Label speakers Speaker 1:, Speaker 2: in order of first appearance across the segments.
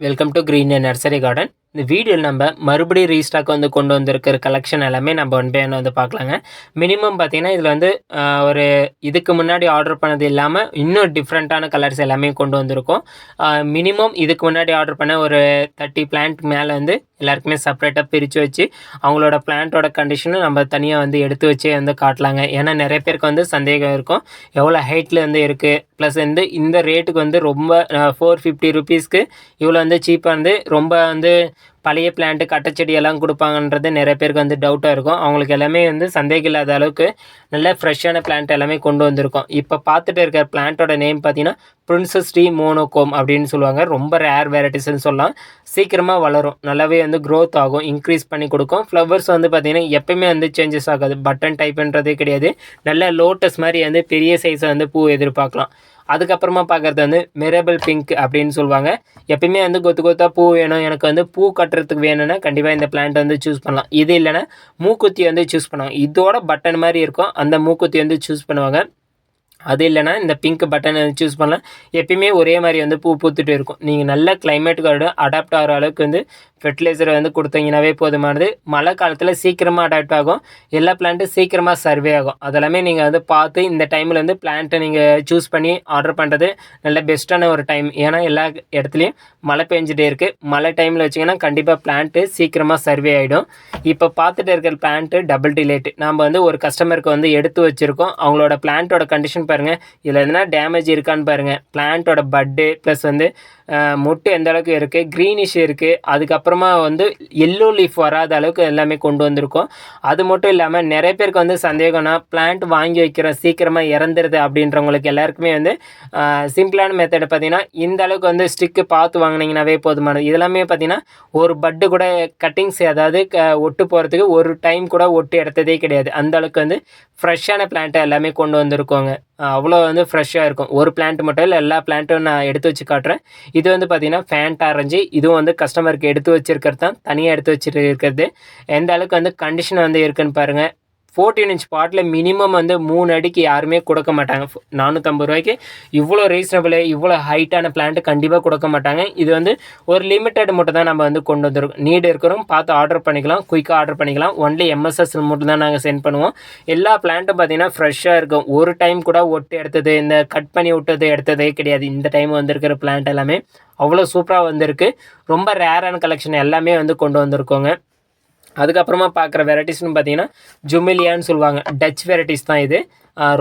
Speaker 1: Welcome to Green Nursery Garden. இந்த வீடியோவில் நம்ம மறுபடியும் ரீஸ்டாக் வந்து கொண்டு வந்திருக்கிற கலெக்ஷன் எல்லாமே நம்ம ஒன் பை ஒன் வந்து பார்க்கலாங்க. மினிமம் பார்த்தீங்கன்னா இதில் வந்து ஒரு இதுக்கு முன்னாடி ஆர்டர் பண்ணது இல்லாமல் இன்னும் டிஃப்ரெண்ட்டான கலர்ஸ் எல்லாமே கொண்டு வந்திருக்கோம். மினிமம் இதுக்கு முன்னாடி ஆர்டர் பண்ண ஒரு தேர்ட்டி பிளான்ட் மேலே வந்து எல்லாருக்குமே செப்பரேட்டாக பிரித்து வச்சு அவங்களோட பிளான்ட்டோட கண்டிஷனும் நம்ம தனியாக வந்து எடுத்து வச்சே வந்து காட்டலாங்க. ஏன்னா நிறைய பேருக்கு வந்து சந்தேகம் இருக்கும். எவ்வளோ ஹைட்டில் வந்து இருக்குது ப்ளஸ் வந்து இந்த ரேட்டுக்கு வந்து ரொம்ப ஃபோர் ஃபிஃப்டி ருபீஸ்க்கு இவ்வளோ வந்து சீப்பாக வந்து ரொம்ப வந்து பழைய பிளான்ட்டு கட்டச்செடியெல்லாம் கொடுப்பாங்கன்றது நிறைய பேருக்கு வந்து டவுட்டாக இருக்கும். அவங்களுக்கு எல்லாமே வந்து சந்தேகம் இல்லாத அளவுக்கு நல்ல ஃப்ரெஷ்ஷான பிளான்ட் எல்லாமே கொண்டு வந்திருக்கோம். இப்போ பார்த்துட்டு இருக்கிற பிளான்ட்டோட நேம் பார்த்தீங்கன்னா பிரின்சஸ் டி மோனோகோம் அப்படின்னு சொல்லுவாங்க. ரொம்ப ரேர் வெரைட்டிஸ்னு சொல்லலாம். சீக்கிரமாக வளரும். நல்லாவே வந்து க்ரோத் ஆகும். இன்க்ரீஸ் பண்ணி கொடுக்கும். ஃப்ளவர்ஸ் வந்து பார்த்திங்கன்னா எப்பயுமே வந்து சேஞ்சஸ் ஆகாது. பட்டன் டைப்ன்றதே கிடையாது. நல்ல லோட்டஸ் மாதிரி வந்து பெரிய சைஸை வந்து பூ எதிர்பார்க்கலாம். அதுக்கப்புறமா பார்க்குறது வந்து மிரபிள் பிங்க் அப்படின்னு சொல்லுவாங்க. எப்பயுமே வந்து கொத்து கொத்தா பூ வேணும். எனக்கு வந்து பூ கட்டுறதுக்கு வேணும்னா கண்டிப்பாக இந்த பிளான்ட் வந்து சூஸ் பண்ணலாம். இது இல்லைன்னா மூக்குத்தி வந்து சூஸ் பண்ணுவாங்க இதோட பட்டன் மாதிரி இருக்கும். அந்த மூக்குத்தி வந்து சூஸ் பண்ணுவாங்க. அது இல்லைன்னா இந்த பிங்க் பட்டனை சூஸ் பண்ணலாம். எப்பயுமே ஒரே மாதிரி வந்து பூ பூத்துட்டு இருக்கும். நீங்கள் நல்ல கிளைமேட்டுக்கோட அடாப்ட் ஆகிற அளவுக்கு வந்து ஃபெர்டிலைசரை வந்து கொடுத்தீங்கன்னாவே போதுமானது. மழை காலத்தில் சீக்கிரமாக அடாப்ட் ஆகும். எல்லா பிளான்ட்டும் சீக்கிரமாக சர்வே ஆகும். அதெல்லாமே நீங்கள் வந்து பார்த்து இந்த டைமில் வந்து பிளான்ட்டை நீங்கள் சூஸ் பண்ணி ஆர்டர் பண்ணுறது நல்ல பெஸ்ட்டான ஒரு டைம் ஏன்னா எல்லா இடத்துலையும் மழை பெஞ்சிட்டே இருக்குது மழை டைமில் வச்சிங்கன்னா கண்டிப்பாக பிளான்ட்டு சீக்கிரமாக சர்வே ஆகிடும் இப்போ பார்த்துட்டு இருக்கிற பிளான்ட்டு டபுள் டிலேட்டு நாம் வந்து ஒரு கஸ்டமருக்கு வந்து எடுத்து வச்சுருக்கோம். அவங்களோட பிளான்ட்டோட கண்டிஷன் பாருங்கள் இதில் எதுனா டேமேஜ் இருக்கான்னு பாருங்கள் பிளான்ட்டோட பட்டு ப்ளஸ் வந்து மொட்டு எந்த அளவுக்கு இருக்குது க்ரீனிஷ் இருக்குது அதுக்கப்புறமா வந்து எல்லோ லீஃப் வராத அளவுக்கு எல்லாமே கொண்டு வந்திருக்கோம். அது மட்டும் இல்லாமல் நிறைய பேருக்கு வந்து சந்தேகம்னா பிளான்ட் வாங்கி வைக்கிறோம் சீக்கிரமாக இறந்துருது அப்படின்றவங்களுக்கு எல்லாருக்குமே வந்து சிம்பிளான மெத்தடு பார்த்திங்கன்னா இந்த அளவுக்கு வந்து ஸ்டிக்கு பார்த்து வாங்கினீங்கன்னாவே போதுமானது. இதெல்லாமே பார்த்திங்கன்னா ஒரு பட்டு கூட கட்டிங்ஸ் அதாவது க- ஒட்டு போகிறதுக்கு ஒரு டைம் கூட ஒட்டு எடுத்ததே கிடையாது. அந்த அளவுக்கு வந்து ஃப்ரெஷ்ஷான பிளான்ட்டை எல்லாமே கொண்டு வந்திருக்கோங்க. அவ்வளோ வந்து ஃப்ரெஷ்ஷாக இருக்கும். ஒரு பிளான்ட் மட்டும் இல்லை எல்லா பிளான்ட்டும் நான் எடுத்து வச்சு காட்டுறேன். இது வந்து பார்த்திங்கன்னா ஃபேண்ட் ஆரஞ்சு இதுவும் வந்து கஸ்டமருக்கு எடுத்து வச்சுருக்கிறது தான் தனியாக எடுத்து வச்சிருக்கிறது. எந்த அளவுக்கு வந்து கண்டிஷன் வந்து இருக்குன்னு பாருங்கள் ஃபோர்டீன் இன்ச் பாட்டில் மினிமம் வந்து மூணு அடிக்கு யாருமே கொடுக்க மாட்டாங்க. நானூற்றம்பது ரூபாய்க்கு இவ்வளோ ரீசனபிள் இவ்வளோ ஹைட்டான பிளான்ட் கண்டிப்பாக கொடுக்க மாட்டாங்க. இது வந்து ஒரு லிமிட்டட் மட்டும் தான் நம்ம வந்து கொண்டு வந்துருக்கோம். நீடு இருக்கிறோம் பார்த்து ஆர்டர் பண்ணிக்கலாம். குயிக்காக ஆர்டர் பண்ணிக்கலாம். ஒன்லி எம்எஸ்எஸ் மட்டும் தான் நாங்கள் சென்ட் பண்ணுவோம். எல்லா பிளான்ட்டும் பார்த்தீங்கன்னா ஃப்ரெஷ்ஷாக இருக்கும். ஒரு டைம் கூட ஒட்டு எடுத்தது இந்த கட் பண்ணி விட்டது எடுத்ததே கிடையாது. இந்த டைம் வந்திருக்கிற பிளான்ட் எல்லாமே அவ்வளோ சூப்பராக வந்திருக்கு. ரொம்ப ரேரான கலெக்ஷன் எல்லாமே வந்து கொண்டு வந்திருக்கோங்க. அதுக்கப்புறமா பார்க்குற வெரைட்டிஸ்னு பார்த்தீங்கன்னா ஜுமிலியான்னு சொல்லுவாங்க. டச் வெரைட்டிஸ் தான் இது.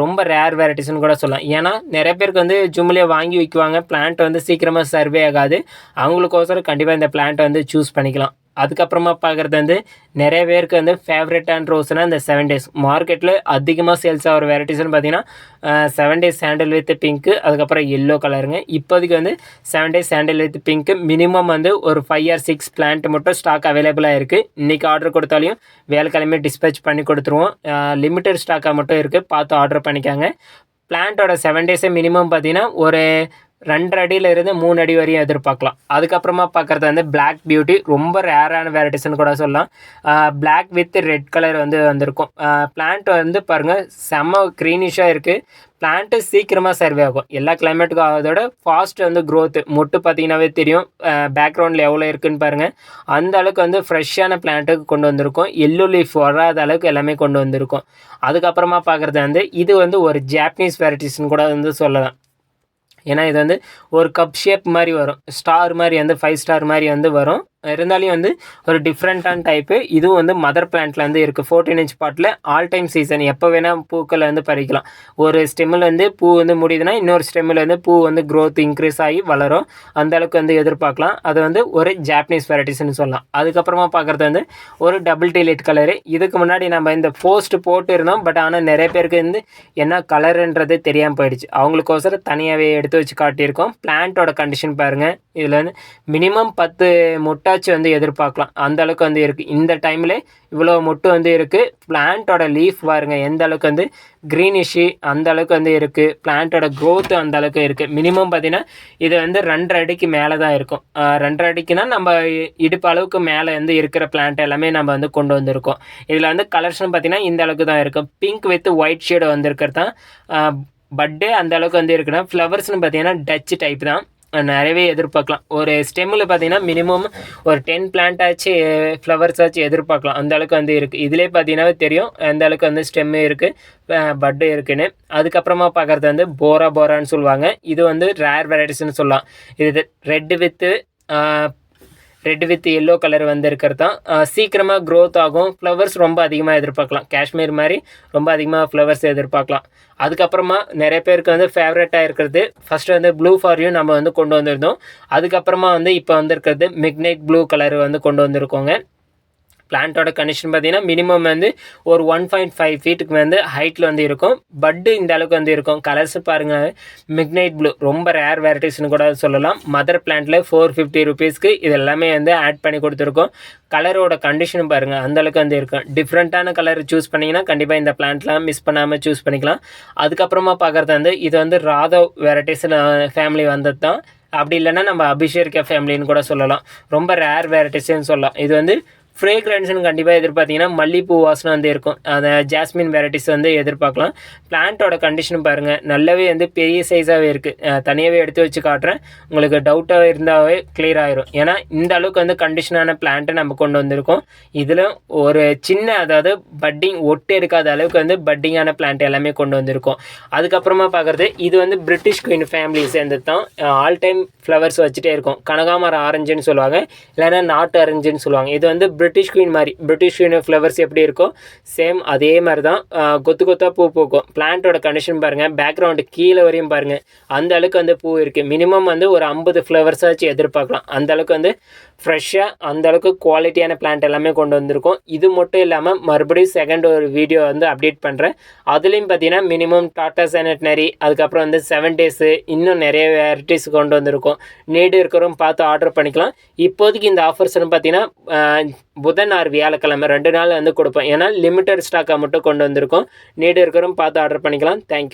Speaker 1: ரொம்ப ரேர் வெரைட்டிஸ்னு கூட சொல்லலாம். ஏன்னா நிறைய பேருக்கு வந்து ஜுமிலியை வாங்கி வைக்குவாங்க. பிளான்ட் வந்து சீக்கிரமாக சர்வே ஆகாது. அவங்களுக்கோசரம் கண்டிப்பாக இந்த பிளான்ட்டை வந்து சூஸ் பண்ணிக்கலாம். அதுக்கப்புறமா பார்க்குறது வந்து நிறைய பேருக்கு வந்து ஃபேவரட்டான ரோஸ்னால் இந்த செவன் டேஸ் மார்க்கெட்டில் அதிகமாக சேல்ஸ் ஆகிற வெரைட்டிஸ்னு பார்த்தீங்கன்னா செவன் டேஸ் சாண்டில் வித் பிங்க்கு அதுக்கப்புறம் எல்லோ கலருங்க இப்போதைக்கு வந்து செவன் டேஸ் சாண்டில் வித் பிங்க்கு மினிமம் வந்து ஒரு ஃபைவ் ஆர் சிக்ஸ் பிளான்ட் மட்டும் ஸ்டாக் அவைலபிளாக இருக்குது இன்றைக்கி ஆர்டர் கொடுத்தாலையும் வேலைக்கிழமை டிஸ்பேச் பண்ணி கொடுத்துருவோம். லிமிட்டட் ஸ்டாக்காக மட்டும் இருக்குது பார்த்து ஆர்டர் பண்ணிக்காங்க. பிளான்ட்டோட செவன் டேஸே மினிமம் பார்த்தீங்கன்னா ஒரு ரெண்டரை அடியில இருந்து மூணு அடி வரையும் எதிர்பார்க்கலாம். அதுக்கப்புறமா பார்க்குறது வந்து பிளாக் பியூட்டி ரொம்ப ரேரான வெரைட்டிஸ்னு கூட சொல்லலாம். பிளாக் வித் ரெட் கலர் வந்து வந்திருக்கும். பிளான்ட் வந்து பாருங்கள் செம்ம க்ரீனிஷாக இருக்குது பிளான்ட்டு சீக்கிரமாக சர்வே ஆகும். எல்லா கிளைமேட்டுக்கும் ஆகிறதோட ஃபாஸ்ட் வந்து க்ரோத்து மொட்டு பார்த்தீங்கன்னாவே தெரியும். பேக்ரவுண்டில் எவ்வளோ இருக்குன்னு பாருங்கள் அந்த அளவுக்கு வந்து ஃப்ரெஷ்ஷான பிளான்ட்டுக்கு கொண்டு வந்திருக்கோம். எல்லோ லீஃப் வராத அளவுக்கு எல்லாமே கொண்டு வந்திருக்கோம். அதுக்கப்புறமா பார்க்குறது வந்து இது வந்து ஒரு ஜாப்பனீஸ் வெரைட்டிஸ்னு கூட வந்து சொல்லலாம். ஏன்னா இது வந்து ஒரு கப் ஷேப் மாதிரி வரும். ஸ்டார் மாதிரி வந்து ஃபைவ் ஸ்டார் மாதிரி வந்து வரும். இருந்தாலையும் வந்து ஒரு டிஃப்ரெண்ட்டான டைப்பு இதுவும் வந்து மதர் பிளான்ட்லேருந்து இருக்குது fourteen inch bottle all time season எப்போ வேணால் பூக்களை வந்து பறிக்கலாம். ஒரு ஸ்டெம்மில் வந்து பூ வந்து முடியுதுன்னா இன்னொரு ஸ்டெம்மில் வந்து பூ வந்து க்ரோத் இன்க்ரீஸ் ஆகி வளரும். அந்த அளவுக்கு வந்து எதிர்பார்க்கலாம். அது வந்து ஒரு ஜாப்பனீஸ் வெரைட்டிஸ்னு சொல்லலாம். அதுக்கப்புறமா பார்க்குறது வந்து ஒரு டபுள் டிலேட் கலரு இதுக்கு முன்னாடி நம்ம இந்த போஸ்ட் போட்டு இருந்தோம். பட் ஆனால் நிறைய பேருக்கு வந்து என்ன கலருன்றது தெரியாமல் போயிடுச்சு. அவங்களுக்கோசரம் தனியாகவே எடுத்து வச்சு காட்டியிருக்கோம். பிளான்ட்டோட கண்டிஷன் பாருங்கள் இதில் வந்து மினிமம் பத்து மொட்டாச்சு வந்து எதிர்பார்க்கலாம். அந்த அளவுக்கு வந்து இருக்குது இந்த டைமில் இவ்வளோ மொட்டு வந்து இருக்குது பிளான்ட்டோட லீஃப் பாருங்க எந்த அளவுக்கு வந்து க்ரீனிஷி அந்த அளவுக்கு வந்து இருக்குது பிளான்ட்டோட க்ரோத்து அந்த அளவுக்கு இருக்குது மினிமம் பார்த்திங்கன்னா இது வந்து ரெண்டரை அடிக்கு மேலே தான் இருக்கும் ரெண்டரை அடிக்குன்னா நம்ம இடுப்பு அளவுக்கு மேலே வந்து இருக்கிற பிளான்ட் எல்லாமே நம்ம வந்து கொண்டு வந்திருக்கோம். இதில் வந்து கலர்ஸ்னு பார்த்தீங்கன்னா இந்த அளவுக்கு தான் இருக்கும். பிங்க் வித் ஒயிட் ஷேடு வந்திருக்கிறது தான் பட்டு அந்த அளவுக்கு வந்து இருக்குன்னா ஃப்ளவர்ஸ்னு பார்த்தீங்கன்னா டச் டைப் தான். நிறையவே எதிர்பார்க்கலாம். ஒரு ஸ்டெம்மில் பார்த்தீங்கன்னா மினிமம் ஒரு டென் பிளான்ட் ஆச்சு ஃப்ளவர்ஸ் ஆச்சு எதிர்பார்க்கலாம். அந்த அளவுக்கு வந்து இருக்குது இதிலே பார்த்தீங்கன்னா தெரியும் அந்த அளவுக்கு வந்து ஸ்டெம்மு இருக்குது பட்டு இருக்குன்னு. அதுக்கப்புறமா பார்க்குறது வந்து போரா போரான்னு சொல்லுவாங்க. இது வந்து ரேர் வெரைட்டிஸ்னு சொல்லலாம். இது red with red with yellow colour வந்து இருக்கிறது தான் சீக்கிரமாக க்ரோத் ஆகும். ஃப்ளவர்ஸ் ரொம்ப அதிகமாக எதிர்பார்க்கலாம். காஷ்மீர் மாதிரி ரொம்ப அதிகமாக ஃப்ளவர்ஸ் எதிர்பார்க்கலாம். அதுக்கப்புறமா நிறைய பேருக்கு வந்து ஃபேவரட்டாக இருக்கிறது. ஃபஸ்ட்டு வந்து ப்ளூ ஃபாரியும் நம்ம வந்து கொண்டு வந்திருந்தோம். அதுக்கப்புறமா வந்து இப்போ வந்திருக்கிறது மிக்னைட் ப்ளூ கலர் வந்து கொண்டு வந்திருக்கோங்க. பிளான்ட்டோட கண்டிஷன் பார்த்தீங்கன்னா மினிமம் வந்து ஒரு ஒன் பாயிண்ட் ஃபைவ் ஃபீட்டுக்கு வந்து ஹைட்டில் வந்து இருக்கும். பட்டு இந்த அளவுக்கு வந்து இருக்கும். கலர்ஸ் பாருங்கள் மிக்னைட் ப்ளூ ரொம்ப ரேர் வெரைட்டிஸ்னு கூட சொல்லலாம். மதர் பிளான்ட்டில் ஃபோர் ஃபிஃப்டி ருபீஸ்க்கு இது எல்லாமே வந்து ஆட் பண்ணி கொடுத்துருக்கோம். கலரோட கண்டிஷன் பாருங்கள் அந்தளவுக்கு வந்து இருக்கும். டிஃப்ரெண்ட்டான கலர் சூஸ் பண்ணிங்கன்னா கண்டிப்பாக இந்த பிளான்ட்லாம் மிஸ் பண்ணாமல் சூஸ் பண்ணிக்கலாம். அதுக்கப்புறமா பார்க்குறது வந்து இது வந்து ராதவ் வெரைட்டிஸில் ஃபேமிலி வந்தது தான் அப்படி இல்லைன்னா நம்ம அபிஷேக் ஃபேமிலின்னு கூட சொல்லலாம். ரொம்ப ரேர் வெரைட்டிஸ்ன்னு சொல்லலாம். இது வந்து ஃப்ரேக்ரன்ஸ்னு கண்டிப்பாக எதிர்பார்த்தீங்கன்னா மல்லிப்பூ வாசனை வந்து இருக்கும். அதை ஜாஸ்மின் வெரைட்டிஸ் வந்து எதிர்பார்க்கலாம். பிளான்ட்டோட கண்டிஷன் பாருங்கள் நல்லாவே வந்து பெரிய சைஸாகவே இருக்குது தனியாகவே எடுத்து வச்சு காட்டுறேன். உங்களுக்கு டவுட்டாக இருந்தாவே கிளியர் ஆயிரும். ஏன்னா இந்த அளவுக்கு வந்து கண்டிஷனான பிளான்ட்டை நம்ம கொண்டு வந்திருக்கோம். இதில் ஒரு சின்ன அதாவது பட்டிங் ஒட்டு எடுக்காத அளவுக்கு வந்து பட்டிங்கான பிளான்ட் எல்லாமே கொண்டு வந்திருக்கோம். அதுக்கப்புறமா பார்க்குறது இது வந்து பிரிட்டிஷ் குயின் ஃபேமிலி சேர்ந்தது தான். ஆல் டைம் ஃப்ளவர்ஸ் வச்சுட்டே இருக்கும். கனகாமரம் ஆரஞ்சுன்னு சொல்லுவாங்க. இல்லைன்னா நாட்டு ஆரஞ்சுன்னு சொல்லுவாங்க. இது வந்து பிரிட்டிஷ் பிரிட்டிஷ் குயின் மாதிரி. பிரிட்டிஷ் குயின் ஃப்ளவர்ஸ் எப்படி இருக்கோ சேம் அதே மாதிரி தான் கொத்து கொத்தாக பூ பூக்கும். பிளான்ட்டோட கண்டிஷன் பாருங்கள் பேக்ரவுண்டு கீழே வரையும் பாருங்கள் அந்த அளவுக்கு வந்து பூ இருக்குது மினிமம் வந்து ஒரு ஐம்பது ஃப்ளவர்ஸாச்சும் எதிர்பார்க்கலாம். அந்த அளவுக்கு வந்து ஃப்ரெஷ்ஷாக அந்த அளவுக்கு குவாலிட்டியான பிளான்ட் எல்லாமே கொண்டு வந்திருக்கோம். இது மட்டும் இல்லாமல் மறுபடியும் செகண்ட் ஒரு வீடியோ வந்து அப்டேட் பண்ணுறேன் அதுலேயும் பார்த்தீங்கன்னா மினிமம் டாட்டா சானிட்டரி அதுக்கப்புறம் வந்து செவன் டேஸு இன்னும் நிறைய வெரைட்டிஸ் கொண்டு வந்திருக்கோம். நீடு இருக்கிறவங்க பார்த்து ஆர்டர் பண்ணிக்கலாம். இப்போதைக்கு இந்த ஆஃபர்ஸ்னு பார்த்தீங்கன்னா புதன் ஆறு வியாழக்கிழமை ரெண்டு நாள் வந்து கொடுப்போம். ஏன்னா லிமிட்டட் ஸ்டாக்காக மட்டும் கொண்டு வந்திருக்கோம். நீடு இருக்கிறவங்க பார்த்து ஆர்டர் பண்ணிக்கலாம். தேங்க்யூ